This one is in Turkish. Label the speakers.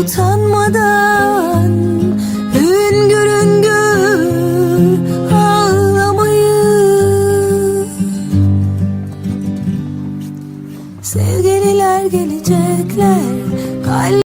Speaker 1: utanmadan hüngür hüngür ağlamayı. Sevgililer gelecekler kalbim